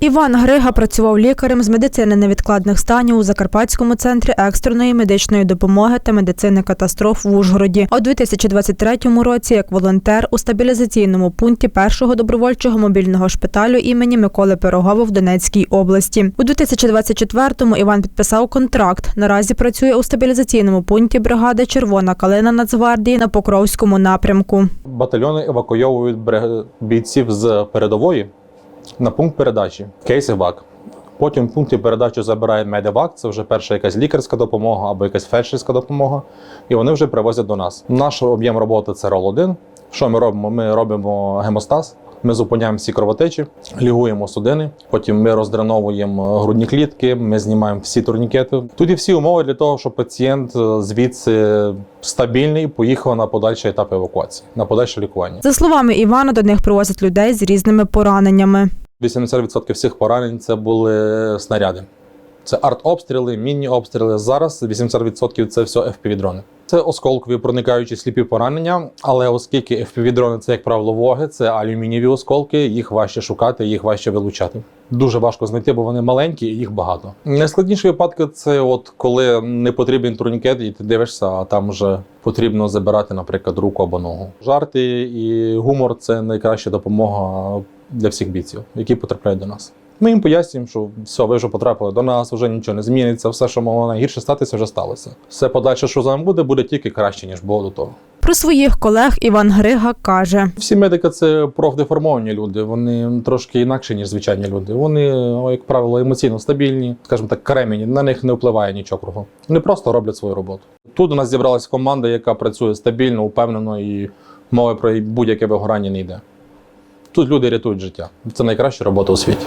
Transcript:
Іван Грига працював лікарем з медицини невідкладних станів у Закарпатському центрі екстреної медичної допомоги та медицини катастроф в Ужгороді. У 2023 році як волонтер у стабілізаційному пункті першого добровольчого мобільного шпиталю імені Миколи Пирогова в Донецькій області. У 2024-му Іван підписав контракт. Наразі працює у стабілізаційному пункті бригади Червона калина Нацгвардії на Покровському напрямку. Батальйони евакуйовують бійців з передової на пункт передачі кейси ВАК. Потім пункті передачі забирає медивак, це вже перша якась лікарська допомога або якась фельдшерська допомога, і вони вже привозять до нас. Наш об'єм роботи це рол 1 Що ми робимо? Ми робимо гемостаз. Ми зупиняємо всі кровотечі, лігуємо судини. Потім ми роздреновуємо грудні клітки, ми знімаємо всі турнікети. Тут є всі умови для того, щоб пацієнт е, звідси стабільний поїхав на подальший етап евакуації, на подальше лікування. За словами Івана, до них привозять людей з різними пораненнями. 80% всіх поранень це були снаряди. Це артобстріли, мінні обстріли. Зараз 80% це все FPV-дрони. Це осколкові проникаючі сліпі поранення, але оскільки FPV-дрони це, як правило, воги, це алюмінієві осколки, їх важче шукати, їх важче вилучати. Дуже важко знайти, бо вони маленькі і їх багато. Найскладніші випадки це от коли не потрібен турнікет, і ти дивишся, а там вже потрібно забирати, наприклад, руку або ногу. Жарти і гумор це найкраща допомога для всіх бійців, які потрапляють до нас. Ми їм пояснюємо, що все, ви вже потрапили до нас, вже нічого не зміниться, все, що могло найгірше статися, вже сталося. Все подальше, що з вами буде, буде тільки краще, ніж було до того. Про своїх колег Іван Грига каже: Всі медики це профдеформовані люди. Вони трошки інакші, ніж звичайні люди. Вони, як правило, емоційно стабільні, скажімо так, кремені. На них не впливає нічого кругом. Вони просто роблять свою роботу. Тут у нас зібралася команда, яка працює стабільно, упевнено і мови про будь-яке вигорання не йде. Тут люди рятують життя. Це найкраща робота у світі.